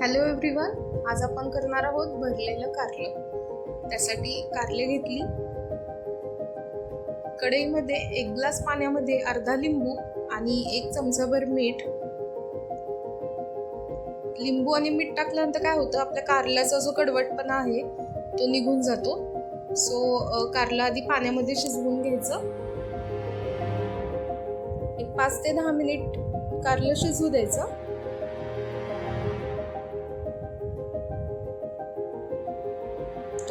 Hello everyone आज आपण करणार आहोत भरलेलं कारलं. त्यासाठी कारले घेतली. कढईमध्ये एक ग्लास पाण्यामध्ये अर्धा लिंबू आणि एक चमचाभर मीठ. लिंबू आणि मीठ टाकल्यानंतर काय होतं आपल्या कारल्याचा जो कडवटपणा आहे तो निघून जातो. सो कारला आधी पाण्यामध्ये शिजवून घ्यायचं. एक पाच ते दहा मिनिट कारलं शिजू द्यायचं.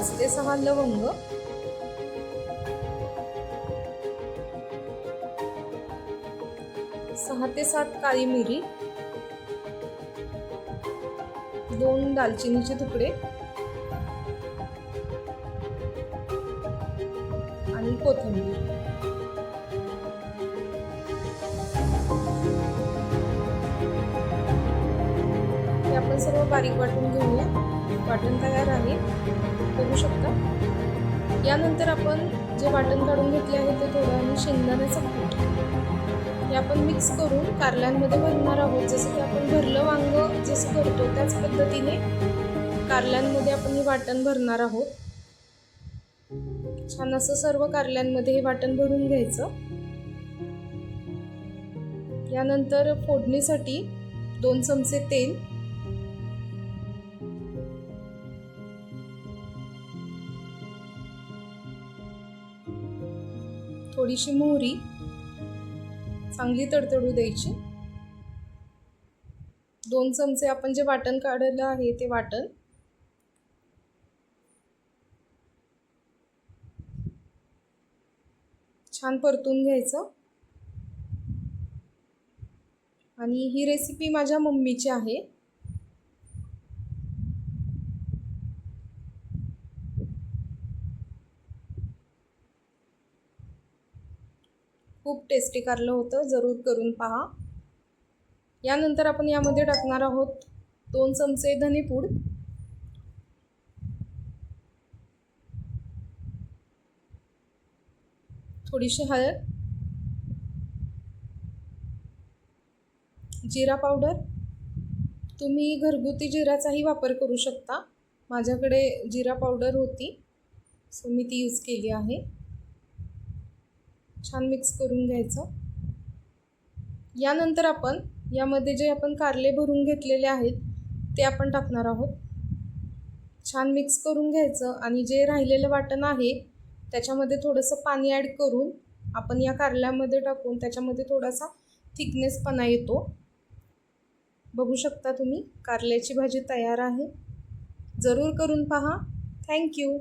पाच ते सहा लवंग. सहा ते सात काळी मिरी. दोन दालचिनीचे तुकडे. आणि कोथिंबीर. आपण सर्व बारीक वाटून घेऊया. वाटण तयार आहे. बघू शकता. यानंतर आपण जे वाटण काढून घेतले आहे ते थोडं आणि शेंगदाण्याचं हे आपण मिक्स करून कारल्यांमध्ये भरणार आहोत. जसं की आपण भरलं वांग जसं करतो त्याच पद्धतीने कारल्यांमध्ये आपण हे वाटण भरणार आहोत. छान असं सर्व कारल्यांमध्ये हे वाटण भरून घ्यायचं. यानंतर फोडणीसाठी दोन चमचे तेल थोडीशी मोहरी चांगली तडतडू द्यायची. दोन चमचे आपण जे वाटण काढलेलं आहे ते वाटण. छान परतून घ्यायचं. आणि ही रेसिपी माझ्या मम्मीची आहे. खूप टेस्टी कारलं होतं. जरूर करून पहा. यानंतर आपण यामध्ये टाकणार आहोत दोन चमचे धनेपूड थोडीशी हळद. जिरा पावडर. तुम्ही घरगुती जिराचाही वापर करू शकता. माझ्याकडे जिरा पावडर होती. सो मी ती यूज केली आहे. छान मिक्स करून घ्यायचं. यानंतर आपण यामध्ये जे आपण कारले भरून घेतलेले आहेत ते आपण टाकणार आहोत. छान मिक्स करून घ्यायचं आणि जे राहिलेलं वाटण आहे त्याच्यामध्ये थोडंसं पाणी ॲड करून आपण या कारल्यामध्ये टाकून त्याच्यामध्ये थोडासा थिकनेसपणा येतो. बघू शकता तुम्ही कारल्याची भाजी तयार आहे. जरूर करून पहा. थँक्यू